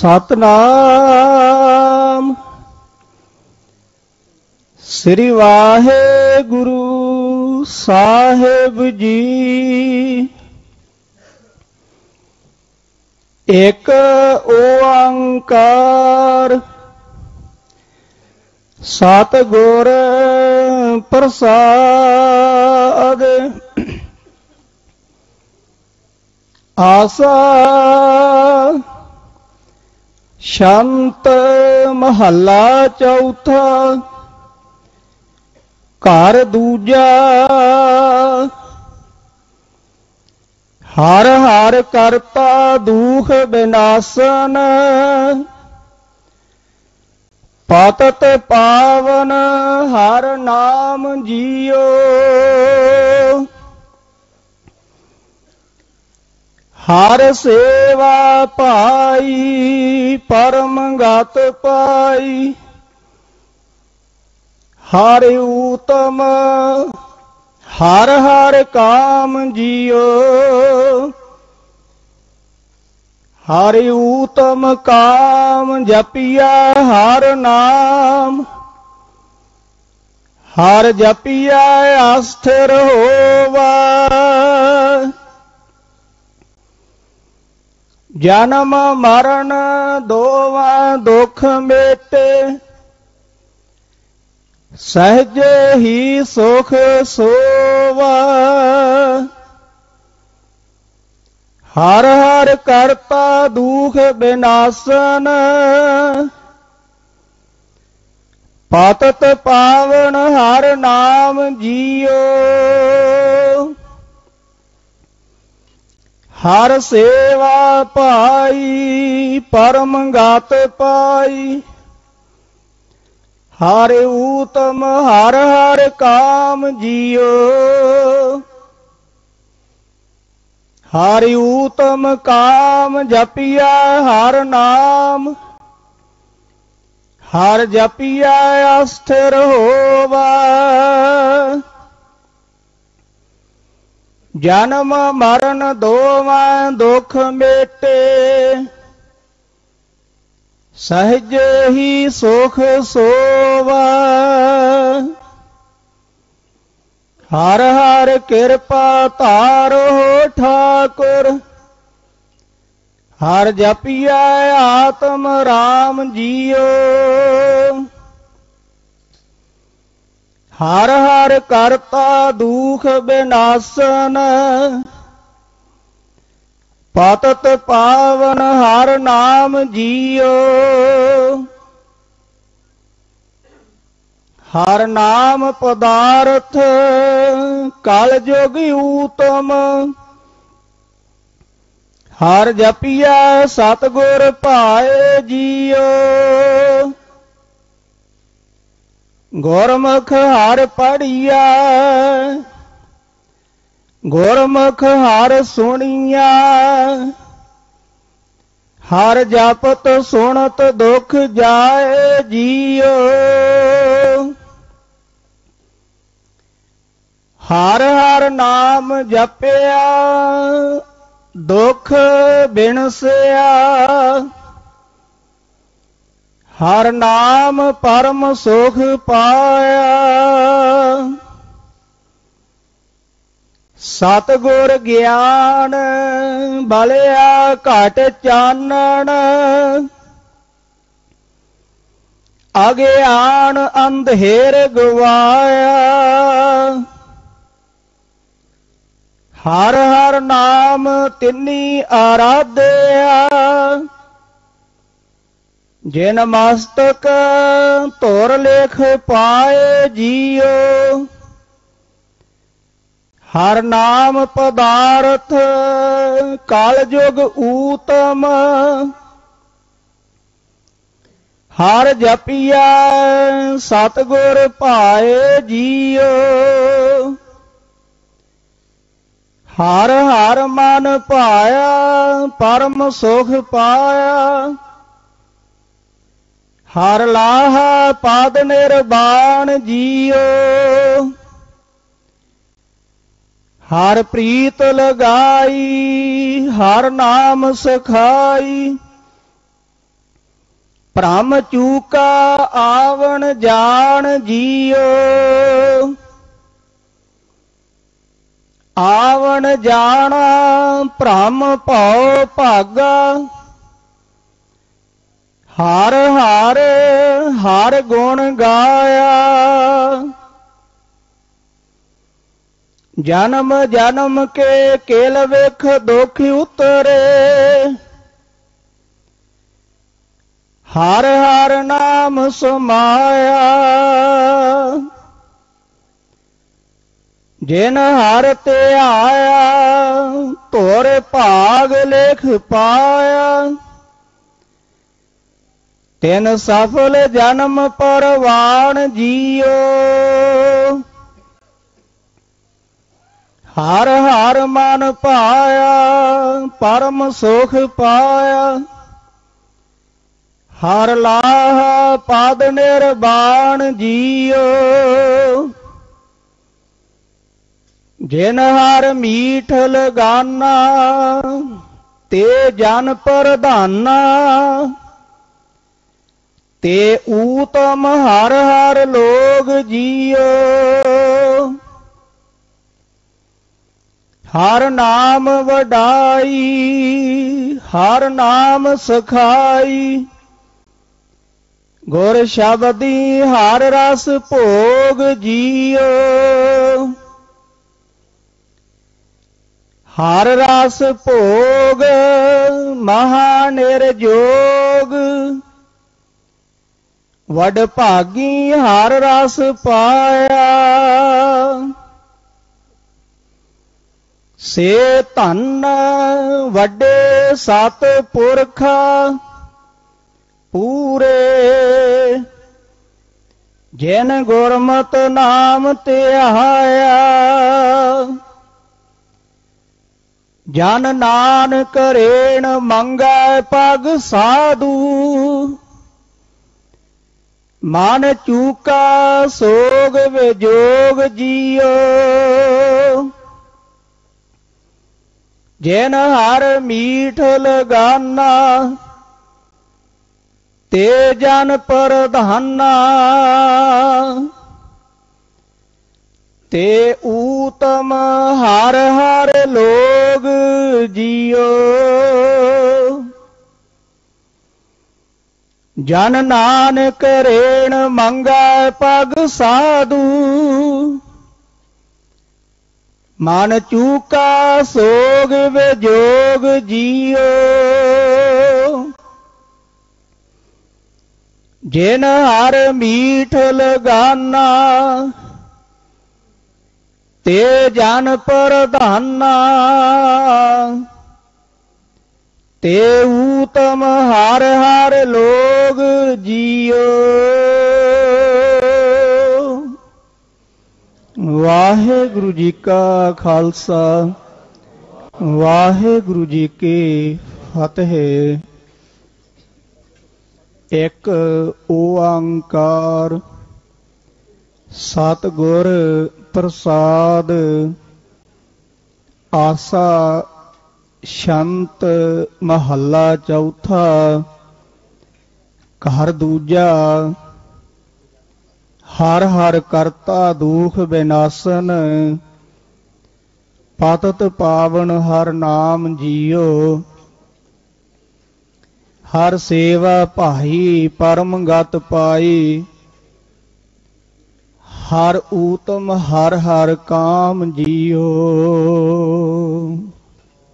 ਸਤਨਾਮ ਸ੍ਰੀ ਵਾਹਿਗੁਰੂ ਸਾਹਿਬ ਜੀ ਇਕ ਓੰਕਾਰ ਸਤ ਗੁਰ ਪ੍ਰਸਾਦ ਆਸਾ ਸ਼ੰਤ ਮਹੱਲਾ ਚੌਥਾ, ਘਰ ਦੂਜਾ। ਹਰ ਹਰ ਕਰਤਾ ਦੁਖ ਬਿਨਾਸਨ, ਪਤਤ ਪਾਵਨ ਹਰ ਨਾਮ ਜੀਓ। ਹਰ ਸੇਵਾ ਪਾਈ, ਪਰਮ ਗਤ ਪਾਈ। ਹਰ ਊਤਮ, ਹਰ ਹਰ ਕਾਮ ਜੀਓ। ਹਰ ਊਤਮ ਕਾਮ ਜਪਿਆ ਹਰ ਨਾਮ। ਹਰ ਜਪਿਆ ਅਸਥਿਰ ਹੋਵਾ। ਜਨਮ ਮਰਨ ਦੋਵਾਂ ਦੁਖ ਮੇਟੇ। ਸਹਜ ਹੀ ਸੁਖ ਸੋਵਾ। ਹਰ ਹਰ ਕਰਤਾ ਦੁਖ ਬਿਨਾਸਨ। ਪਤਤ ਪਾਵਨ ਹਰ ਨਾਮ ਜੀਓ। ਹਰ ਸੇਵਾ ਪਾਈ, ਪਰਮ ਗਤ ਪਾਈ। ਹਰ ਊਤਮ, ਹਰ ਹਰ ਕਾਮ ਜੀਓ। ਹਰ ਊਤਮ ਕਾਮ ਜਪਿਆ ਹਰ ਨਾਮ। ਹਰ ਜਪਿਆ ਅਸਥਿਰ ਹੋਵਾ। ਜਨਮ ਮਰਨ ਦੋਵਾਂ ਦੁਖ ਮੇਟੇ। ਸਹਜ ਹੀ ਸੁਖ ਸੋਵਾ। ਹਰ ਹਰ ਕਿਰਪਾ ਧਾਰੋ ਠਾਕੁਰ। ਹਰ ਜਪਿਆ ਆਤਮ ਰਾਮ ਜੀਓ। ਹਰ ਹਰ ਕਰਤਾ ਦੁਖ ਬਿਨਾਸਨ। ਪਤਤ ਪਾਵਨ ਹਰ ਨਾਮ ਜੀਓ। ਹਰ ਨਾਮ ਪਦਾਰਥ ਕਲ ਜੋਗ ਊਤਮ। ਹਰ ਜਪੀਐ ਸਤਗੁਰ ਭਾਏ ਜੀਓ। ਗੁਰਮੁਖ ਹਰ ਪੜੀਆ, ਗੁਰਮੁਖ ਹਰ ਸੁਣੀਆ। ਹਰ ਜਪਤ ਸੁਣਤ ਦੁਖ ਜਾਏ ਜੀਓ। ਹਰ ਹਰ ਨਾਮ ਜਪਿਆ, ਦੁਖ ਬਿਨਸਿਆ। ਹਰ ਨਾਮ ਪਰਮ ਸੁਖ ਪਾਇਆ। ਸਤਗੁਰ ਗਿਆਨ ਬਲਿਆ ਘਟ ਚਾਨਣ। ਅਗਿਆਨ ਅੰਧੇਰ ਗਵਾਇਆ। ਹਰ ਹਰ ਨਾਮ ਤਿੰਨੀ ਆਰਾਧਿਆ। ਜਿਨ ਮਸਤਕ ਧੁਰ ਲੇਖ ਪਾਏ ਜੀਓ, ਹਰ ਨਾਮ ਪਦਾਰਥ ਕਾਲ ਜੁਗ ਊਤਮ, ਹਰ ਜਪੀਆ ਸਤਗੁਰ ਭਾਏ ਜੀਓ, ਹਰ ਹਰ ਮਨ ਪਾਇਆ ਪਰਮ ਸੁਖ ਪਾਇਆ ਹਰ ਲਾਹਾ ਪਾਦ ਨਿਰਵਾਣ ਜੀਓ। ਹਰ ਪ੍ਰੀਤ ਲਗਾਈ, ਹਰ ਨਾਮ ਸਖਾਈ। ਭ੍ਰਮ ਚੂਕਾ ਆਵਣ ਜਾਣ ਜੀਓ। ਆਵਣ ਜਾਣਾ ਭ੍ਰਮ ਭਉ ਭਾਗਾ। ਹਰ ਹਰ ਹਰ ਗੁਣ ਗਾਇਆ ਜਨਮ ਜਨਮ ਕੇ ਕੇਲ ਵੇਖ ਦੁਖ ਉਤਰੇ ਹਰ ਹਰ ਨਾਮ ਸਮਾਇਆ ਜਿਨ ਹਰ ਤੇ ਆਇਆ ਤੋਰ ਭਾਗ ਲੇਖ ਪਾਇਆ ਤਿਨ ਸਫਲ ਜਨਮ ਪਰਵਾਣ ਜੀਓ। ਹਰ ਹਰ ਮਨ ਪਾਇਆ, ਪਰਮ ਸੁਖ ਪਾਇਆ। ਹਰ ਲਾਹ ਪਦ ਨਿਰਵਾਣ ਜੀਓ। ਜਿਨ ਹਰ ਮੀਠ ਲਗਾਨਾ, ਤੇ ਜਨ ਪ੍ਰਧਾਨਾ। ਤੇ ਊਤਮ ਹਰ ਹਰ ਲੋਗ ਜੀਓ। ਹਰ ਨਾਮ ਵਡਾਈ, ਹਰ ਨਾਮ ਸਖਾਈ। ਗੁਰ ਸ਼ਬਦੀ ਹਰ ਰਸ ਭੋਗ ਜੀਓ। ਹਰ ਰਸ ਭੋਗ ਮਹਾ ਨਿਰਜੋਗ। ਵਡ ਭਾਗੀ ਹਰ ਰਸ ਪਾਇਆ। ਸੇ ਧੰਨ ਵੱਡੇ ਸਤ ਪੁਰਖ ਪੂਰੇ, ਜਿਨ ਗੁਰਮਤ ਨਾਮ ਤੇ ਜਨ ਨਾਨਕ ਰੇਣ ਮੰਗੈ ਪਗ ਸਾਧੂ ਮਨ ਚੂਕਾ ਸੋਗ ਵਿਜੋਗ ਜੀਓ। ਜਿਨ ਹਰ ਮੀਠ ਲਗਾਨਾ, ਤੇ ਜਨ ਪ੍ਰਧਾਨਾ। ਤੇ ਊਤਮ ਹਰ ਹਰ ਲੋਗ ਜੀਓ। ਜਨ ਨਾਨਕ ਰੇਣ ਮੰਗੈ ਪਗ ਸਾਧੂ। ਮਨ ਚੂਕਾ ਸੋਗ ਵਿਜੋਗ ਜੀਓ। ਜਿਨ ਹਰ ਮੀਠ ਲਗਾਨਾ, ਤੇ ਜਨ ਪ੍ਰਧਾਨਾ। ਤੇ ਊਤਮ ਹਰ ਹਰ ਲੋਗ ਜੀਓ। ਵਾਹਿਗੁਰੂ ਜੀ ਕਾ ਖਾਲਸਾ, ਵਾਹਿਗੁਰੂ ਜੀ ਕੀ ਫਤਿਹ। ਇੱਕ ਓੰਕਾਰ ਸਤਿਗੁਰ ਪ੍ਰਸਾਦ, ਆਸਾ ਸ਼ੰਤ ਮਹੱਲਾ ਚੌਥਾ, ਘਰ ਦੂਜਾ, ਹਰ ਹਰ ਕਰਤਾ ਦੁਖ ਬਿਨਾਸਨ, ਪਤਤ ਪਾਵਨ ਹਰ ਨਾਮ ਜੀਓ। ਹਰ ਸੇਵਾ ਭਾਈ ਪਰਮ ਗਤ ਪਾਈ। ਹਰ ਊਤਮ ਹਰ ਹਰ ਕਾਮ ਜੀਓ।